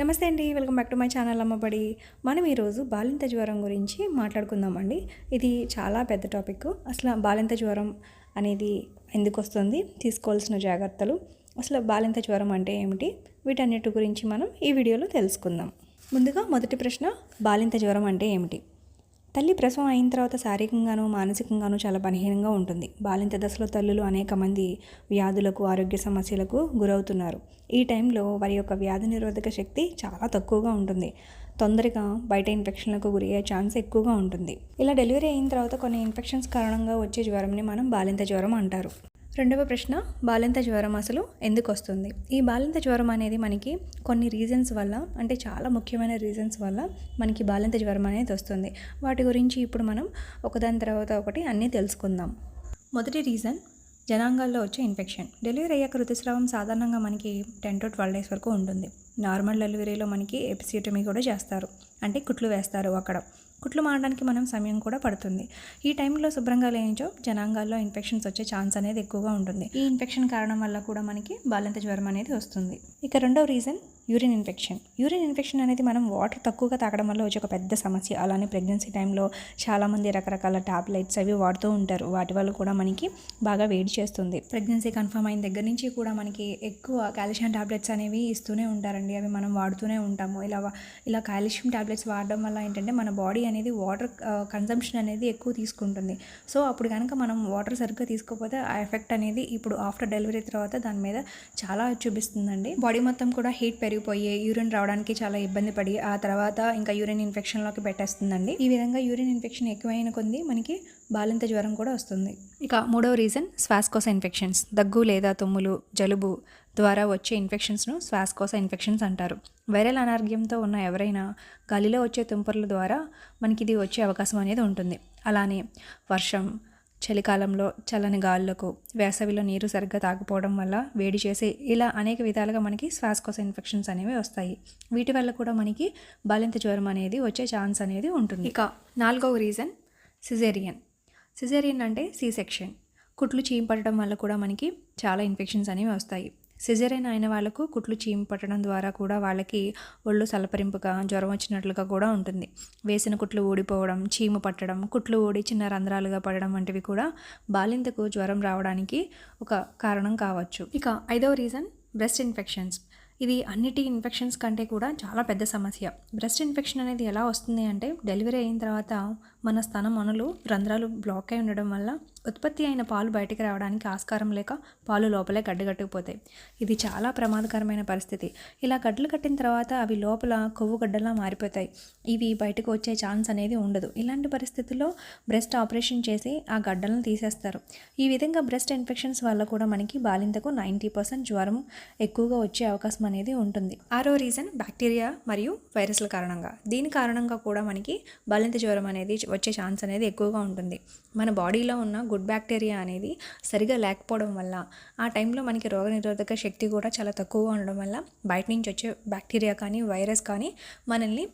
నమస్తే అండి welcome back to my channel Ammabadi. మనం ఈరోజు బాలింత జ్వరం గురించి మాట్లాడుకుందామండి. ఇది చాలా పెద్ద టాపిక్. అసలు బాలింత జ్వరం అనేది ఎందుకు వస్తుంది తీసుకోవాల్సిన జాగ్రత్తలు. అసలు బాలింత జ్వరం అంటే ఏమిటి? వీటన్నిటి గురించి మనం ఈ వీడియోలో తెలుసుకుందాం. ముందుగా మొదటి ప్రశ్న బాలింత జ్వరం అంటే ఏమిటి? తల్లి ప్రసవం అయిన తర్వాత శారీరకంగానూ మానసికంగానూ చాలా బలహీనంగా ఉంటుంది. బాలింత దశలో తల్లులు అనేక మంది వ్యాధులకు ఆరోగ్య సమస్యలకు గురవుతున్నారు. ఈ టైంలో వారి యొక్క వ్యాధి నిరోధక శక్తి చాలా తక్కువగా ఉంటుంది. తొందరగా బయట ఇన్ఫెక్షన్లకు గురి అయ్యే ఛాన్స్ ఎక్కువగా ఉంటుంది. ఇలా డెలివరీ అయిన తర్వాత కొన్ని ఇన్ఫెక్షన్స్ కారణంగా వచ్చే జ్వరంని మనం బాలింత జ్వరం అంటారు. రెండవ ప్రశ్న బాలింత జ్వరం అసలు ఎందుకు వస్తుంది ఈ బాలింత జ్వరం అనేది మనకి కొన్ని రీజన్స్ వల్ల అంటే చాలా ముఖ్యమైన రీజన్స్ వల్ల మనకి బాలింత జ్వరం అనేది వస్తుంది. వాటి గురించి ఇప్పుడు మనం ఒకదాని తర్వాత ఒకటి అన్నీ తెలుసుకుందాం. మొదటి రీజన్ జనాంగాల్లో వచ్చే ఇన్ఫెక్షన్ డెలివరీ అయ్యాక ఋతుస్రావం సాధారణంగా మనకి టెన్ టు ట్వెల్వ్ డేస్ వరకు ఉంటుంది. నార్మల్ డెలివరీలో మనకి ఎపిసిటమీ కూడా చేస్తారు. అంటే కుట్లు వేస్తారు అక్కడ. కుట్లు మారడానికి మనం సమయం కూడా పడుతుంది. ఈ టైంలో శుభ్రంగా లేనిచో జనాంగాల్లో ఇన్ఫెక్షన్స్ వచ్చే ఛాన్స్ అనేది ఎక్కువగా ఉంటుంది. ఈ ఇన్ఫెక్షన్ కారణం వల్ల కూడా మనకి బాలంత జ్వరం అనేది వస్తుంది. ఇక రెండవ reason urine infection. Urine infection అనేది మనం వాటర్ తక్కువగా తాగడం వల్ల వచ్చే ఒక పెద్ద సమస్య. అలానే ప్రెగ్నెన్సీ టైంలో చాలామంది రకరకాల టాబ్లెట్స్ అవి వాడుతూ ఉంటారు. వాటి వల్ల కూడా మనకి బాగా వేడి చేస్తుంది. ప్రెగ్నెన్సీ కన్ఫర్మ్ అయిన దగ్గర నుంచి కూడా మనకి ఎక్కువ కాల్షియం టాబ్లెట్స్ అనేవి ఇస్తూనే ఉంటారండి. అవి మనం వాడుతూనే ఉంటాము. ఇలా ఇలా కాల్షియం టాబ్లెట్స్ వాడడం వల్ల ఏంటంటే మన బాడీ అనేది వాటర్ కన్సంప్షన్ అనేది ఎక్కువ తీసుకుంటుంది. సో అప్పుడు కనుక మనం వాటర్ సరిగ్గా తీసుకోకపోతే ఆ ఎఫెక్ట్ అనేది ఇప్పుడు ఆఫ్టర్ డెలివరీ తర్వాత దాని మీద చాలా చూపిస్తుందండి. బాడీ మొత్తం కూడా హీట్ పెరిగిపోయి యూరిన్ రావడానికి చాలా ఇబ్బంది పడి ఆ తర్వాత ఇంకా యూరిన్ ఇన్ఫెక్షన్లోకి పెట్టేస్తుందండి. ఈ విధంగా యూరిన్ ఇన్ఫెక్షన్ ఎక్కువైన కొద్ది మనకి బాలింత జ్వరం కూడా వస్తుంది. ఇక మూడవ రీజన్ శ్వాసకోశ ఇన్ఫెక్షన్స్. దగ్గు లేదా తుమ్ములు జలుబు ద్వారా వచ్చే ఇన్ఫెక్షన్స్ను శ్వాసకోశ ఇన్ఫెక్షన్స్ అంటారు. వైరల్ అనారోగ్యంతో ఉన్న ఎవరైనా గాలిలో వచ్చే తుంపర్ల ద్వారా మనకి ఇది వచ్చే అవకాశం అనేది ఉంటుంది. అలానే వర్షం చలికాలంలో చల్లని గాలులకు వేసవిలో నీరు సరిగ్గా తాగకపోవడం వల్ల వేడి చేసి ఇలా అనేక విధాలుగా మనకి శ్వాసకోశ ఇన్ఫెక్షన్స్ అనేవి వస్తాయి. వీటి వల్ల కూడా మనకి బలింత జ్వరం అనేది వచ్చే ఛాన్స్ అనేది ఉంటుంది. ఇక నాలుగవ రీజన్ సిజేరియన్. సిజేరియన్ అంటే సి సెక్షన్. కుట్లు చీమ్ పట్టడం వల్ల కూడా మనకి చాలా ఇన్ఫెక్షన్స్ అనేవి వస్తాయి. సిజరైన్ అయిన వాళ్ళకు కుట్లు చీమ్ పట్టడం ద్వారా కూడా వాళ్ళకి ఒళ్ళు సలపరింపుగా జ్వరం వచ్చినట్లుగా కూడా ఉంటుంది. వేసిన కుట్లు ఊడిపోవడం చీము పట్టడం కుట్లు ఊడి చిన్న రంధ్రాలుగా పడడం వంటివి కూడా బాలింతకు జ్వరం రావడానికి ఒక కారణం కావచ్చు. ఇక ఐదవ రీజన్ బ్రెస్ట్ ఇన్ఫెక్షన్స్ ఇది అన్నిటి ఇన్ఫెక్షన్స్ కంటే కూడా చాలా పెద్ద సమస్య. బ్రెస్ట్ ఇన్ఫెక్షన్ అనేది ఎలా వస్తుంది అంటే డెలివరీ అయిన తర్వాత మన స్తన మనులు రంధ్రాలు బ్లాక్ అయి ఉండడం వల్ల ఉత్పత్తి అయిన పాలు బయటికి రావడానికి ఆస్కారం లేక పాలు లోపలే గడ్డగట్టుకుపోతాయి ఇది చాలా ప్రమాదకరమైన పరిస్థితి. ఇలా గడ్డలు కట్టిన తర్వాత అవి లోపల కొవ్వు గడ్డలా మారిపోతాయి. ఇవి బయటకు వచ్చే ఛాన్స్ అనేది ఉండదు. ఇలాంటి పరిస్థితుల్లో బ్రెస్ట్ ఆపరేషన్ చేసి ఆ గడ్డలను తీసేస్తారు. ఈ విధంగా బ్రెస్ట్ ఇన్ఫెక్షన్స్ వల్ల కూడా మనకి బాలింతకు నైంటీ పర్సెంట్ జ్వరం ఎక్కువగా వచ్చే అవకాశం అనేది ఉంటుంది. ఆరో రీజన్ బ్యాక్టీరియా మరియు వైరస్ల కారణంగా. దీని కారణంగా కూడా మనకి బాలింత జ్వరం అనేది వచ్చే ఛాన్స్ అనేది ఎక్కువగా ఉంటుంది. మన బాడీలో ఉన్న గుడ్ బ్యాక్టీరియా అనేది సరిగా లేకపోవడం వల్ల ఆ టైంలో మనకి రోగనిరోధక శక్తి కూడా చాలా తక్కువగా ఉండడం వల్ల బయట నుంచి వచ్చే బ్యాక్టీరియా కానీ వైరస్ కానీ మనల్ని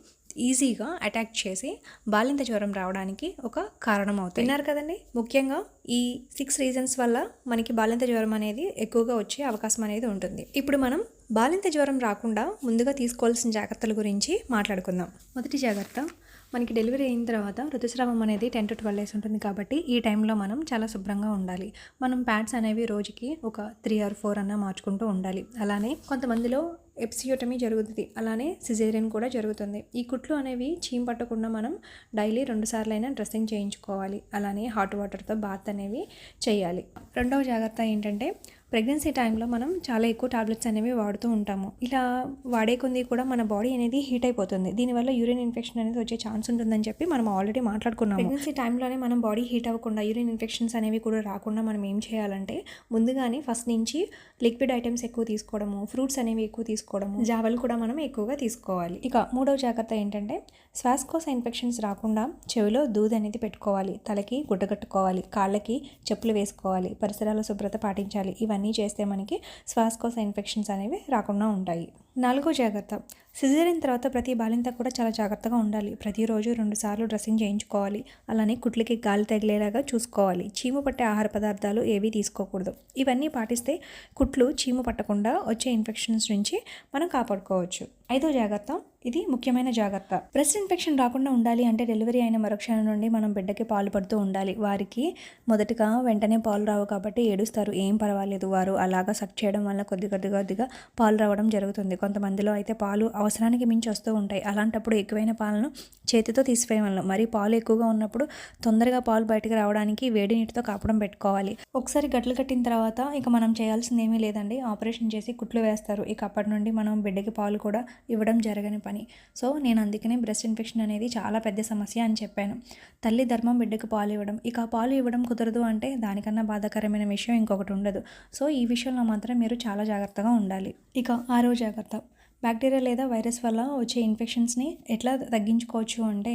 ఈజీగా అటాక్ చేసి బాలింత జ్వరం రావడానికి ఒక కారణం అవుతుంది విన్నారు కదండి? ముఖ్యంగా ఈ సిక్స్ రీజన్స్ వల్ల మనకి బాలింత జ్వరం అనేది ఎక్కువగా వచ్చే అవకాశం అనేది ఉంటుంది. ఇప్పుడు మనం బాలింత జ్వరం రాకుండా ముందుగా తీసుకోవాల్సిన జాగ్రత్తల గురించి మాట్లాడుకుందాం. మొదటి జాగ్రత్త మనకి డెలివరీ అయిన తర్వాత ఋతుస్రావం అనేది టెన్ టు ట్వెల్వ్ డేస్ ఉంటుంది కాబట్టి ఈ టైంలో మనం చాలా శుభ్రంగా ఉండాలి. మనం ప్యాడ్స్ అనేవి రోజుకి ఒక త్రీ ఆర్ ఫోర్ అన్న మార్చుకుంటూ ఉండాలి. అలానే కొంతమందిలో ఎప్సియోటమీ జరుగుతుంది. అలానే సిజేరియన్ కూడా జరుగుతుంది. ఈ కుట్లు అనేవి చీమ్ పట్టకుండా మనం డైలీ రెండు సార్లైనా డ్రెస్సింగ్ చేయించుకోవాలి. అలానే హాట్ వాటర్తో బాత్ అనేవి చేయాలి. రెండవ జాగ్రత్త ఏంటంటే ప్రెగ్నెన్సీ టైంలో మనం చాలా ఎక్కువ టాబ్లెట్స్ అనేవి వాడుతూ ఉంటాము. ఇలా వాడే కొంది కూడా మన బాడీ అనేది హీట్ అయిపోతుంది. దీనివల్ల యూరిన్ ఇన్ఫెక్షన్ అనేది వచ్చే ఛాన్స్ ఉంటుందని చెప్పి మనం ఆల్రెడీ మాట్లాడుకున్నాం ప్రెగ్నెన్సీ టైంలోనే మనం బాడీ హీట్ అవ్వకుండా యూరిన్ ఇన్ఫెక్షన్స్ అనేవి కూడా రాకుండా మనం ఏం చేయాలంటే ముందుగానే ఫస్ట్ నుంచి లిక్విడ్ ఐటమ్స్ ఎక్కువ తీసుకోవడము ఫ్రూట్స్ అనేవి ఎక్కువ తీసుకోవడము జావలు కూడా మనం ఎక్కువగా తీసుకోవాలి. ఇక మూడవ జాగ్రత్త ఏంటంటే శ్వాసకోశ ఇన్ఫెక్షన్స్ రాకుండా చెవిలో దూది అనేది పెట్టుకోవాలి. తలకి గుడ్డ కట్టుకోవాలి. కాళ్ళకి చెప్పులు వేసుకోవాలి. పరిసరాల శుభ్రత పాటించాలి. ఇవన్నీ ఇవన్నీ చేస్తే మనకి శ్వాసకోశ ఇన్ఫెక్షన్స్ అనేవి రాకుండా ఉంటాయి. నాలుగో జాగ్రత్త. సిజేరియన్ తర్వాత ప్రతి బాలింత కూడా చాలా జాగ్రత్తగా ఉండాలి. ప్రతిరోజు రెండు సార్లు డ్రెస్సింగ్ చేయించుకోవాలి. అలానే కుట్లకి గాలి తగిలేలాగా చూసుకోవాలి. చీము పట్టే ఆహార పదార్థాలు ఏవి తీసుకోకూడదు. ఇవన్నీ పాటిస్తే కుట్లు చీము పట్టకుండా వచ్చే ఇన్ఫెక్షన్స్ నుంచి మనం కాపాడుకోవచ్చు. ఐదో జాగ్రత్త. ఇది ముఖ్యమైన జాగ్రత్త. బ్రెస్ట్ ఇన్ఫెక్షన్ రాకుండా ఉండాలి అంటే డెలివరీ అయిన మరుక్షణం నుండి మనం బిడ్డకి పాలు పడుతూ ఉండాలి. వారికి మొదటగా వెంటనే పాలు రావు కాబట్టి ఏడుస్తారు. ఏం పర్వాలేదు. వారు అలాగా సక్ చేయడం వల్ల కొద్ది కొద్ది కొద్దిగా పాలు రావడం జరుగుతుంది. కొంతమందిలో అయితే పాలు అవసరానికి మించి వస్తూ ఉంటాయి. అలాంటప్పుడు ఎక్కువైన పాలను చేతితో తీసివేయవలను మరి పాలు ఎక్కువగా ఉన్నప్పుడు తొందరగా పాలు బయటకు రావడానికి వేడి నీటితో కాపడం పెట్టుకోవాలి. ఒకసారి గట్లు కట్టిన తర్వాత ఇక మనం చేయాల్సింది ఏమీ లేదండి. ఆపరేషన్ చేసి కుట్లు వేస్తారు. ఇక అప్పటి నుండి మనం బిడ్డకి పాలు కూడా ఇవ్వడం జరగని పని. సో నేను అందుకనే బ్రెస్ట్ ఇన్ఫెక్షన్ అనేది చాలా పెద్ద సమస్య అని చెప్పాను. తల్లి ధర్మం బిడ్డకు పాలు ఇవ్వడం. ఇక పాలు ఇవ్వడం కుదరదు అంటే దానికన్నా బాధాకరమైన విషయం ఇంకొకటి ఉండదు. సో ఈ విషయంలో మాత్రం మీరు చాలా జాగ్రత్తగా ఉండాలి. ఇక ఆరో జాగ్రత్త. బ్యాక్టీరియా లేదా వైరస్ వల్ల వచ్చే ఇన్ఫెక్షన్స్ని ఎట్లా తగ్గించుకోవచ్చు అంటే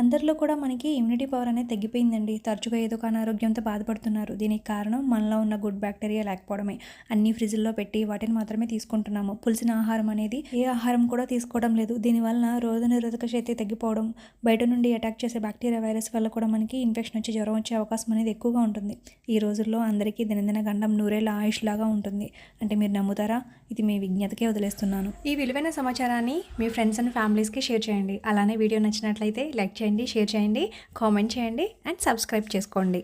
అందరిలో కూడా మనకి ఇమ్యూనిటీ పవర్ అనేది తగ్గిపోయిందండి. తరచుగా ఏదో ఒక అనారోగ్యంతో బాధపడుతున్నారు. దీనికి కారణం మనలో ఉన్న గుడ్ బ్యాక్టీరియా లేకపోవడమే. అన్ని ఫ్రిడ్జ్లో పెట్టి వాటిని మాత్రమే తీసుకుంటున్నాము. పులిసిన ఆహారం అనేది ఏ ఆహారం కూడా తీసుకోవడం లేదు. దీనివల్ల రోగనిరోధక శక్తి తగ్గిపోవడం బయట నుండి అటాక్ చేసే బ్యాక్టీరియా వైరస్ వల్ల కూడా మనకి ఇన్ఫెక్షన్ వచ్చి జ్వరం వచ్చే అవకాశం అనేది ఎక్కువగా ఉంటుంది. ఈ రోజుల్లో అందరికీ దినదిన గండం నూరేళ్ళ ఆయుష్ లాగా ఉంటుంది. అంటే మీరు నమ్ముతారా? ఇది మీ విజ్ఞతకే వదిలేస్తున్నాను. ఈ విలువైన సమాచారాన్ని మీ ఫ్రెండ్స్ అండ్ ఫ్యామిలీస్కి షేర్ చేయండి. అలానే వీడియో నచ్చినట్లయితే లైక్ చేయండి షేర్ చేయండి కామెంట్ చేయండి అండ్ సబ్స్క్రైబ్ చేసుకోండి.